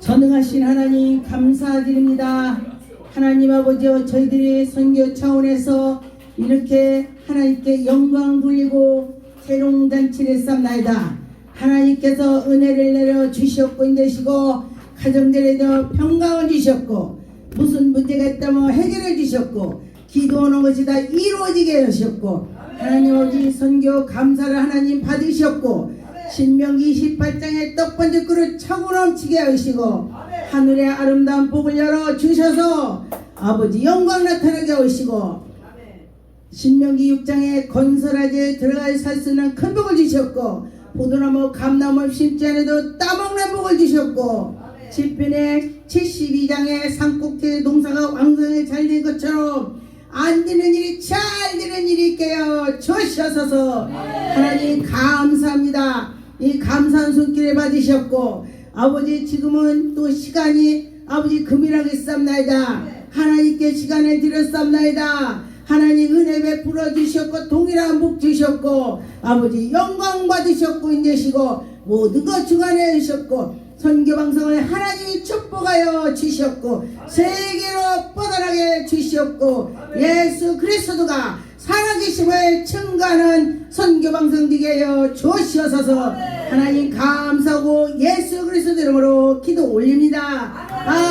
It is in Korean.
전능하신 하나님 감사드립니다. 하나님 아버지여 저희들이 선교 차원에서 이렇게 하나님께 영광 돌리고 새로운 잔치를 쌉나이다. 하나님께서 은혜를 내려 주셨고 인되시고 가정들에도 평강을 주셨고 무슨 문제가 있다면 해결해 주셨고 기도하는 것이 다 이루어지게 하셨고 하나님 아버지 선교 감사를 하나님 받으셨고 신명기 28장에 떡번지 그릇 차고 넘치게 하시고 하늘의 아름다운 복을 열어 주셔서 아버지 영광 나타나게 하시고 신명기 6장에 건설하지 들어갈 살수 있는 큰 복을 주셨고 포도나무 감나무 심지 않아도 따먹는 복을 주셨고 시편의 72장에 산꼭대 농사가 왕성히 잘 된 것처럼 안 되는 일이 잘 되는 일이 있게 하여 주셔서. 하나님 감사합니다 이 감사한 손길에 받으셨고 아버지 지금은 또 시간이 아버지 금이라고 쌉나이다. 하나님께 시간을 드렸습나이다. 하나님 은혜 베풀어 주셨고 동일한 복 주셨고 아버지 영광 받으셨고 인내시고 모든 것 중간에 주셨고 선교 방송을 하나님이 축복하여 주셨고 세계로 뻗어나게 주셨고 예수 그리스도가 살아계심을 증가하는 선교 방송 되게 하여 주시옵소서 하나님 감사하고 예수 그리스도 이름으로 기도 올립니다. 아.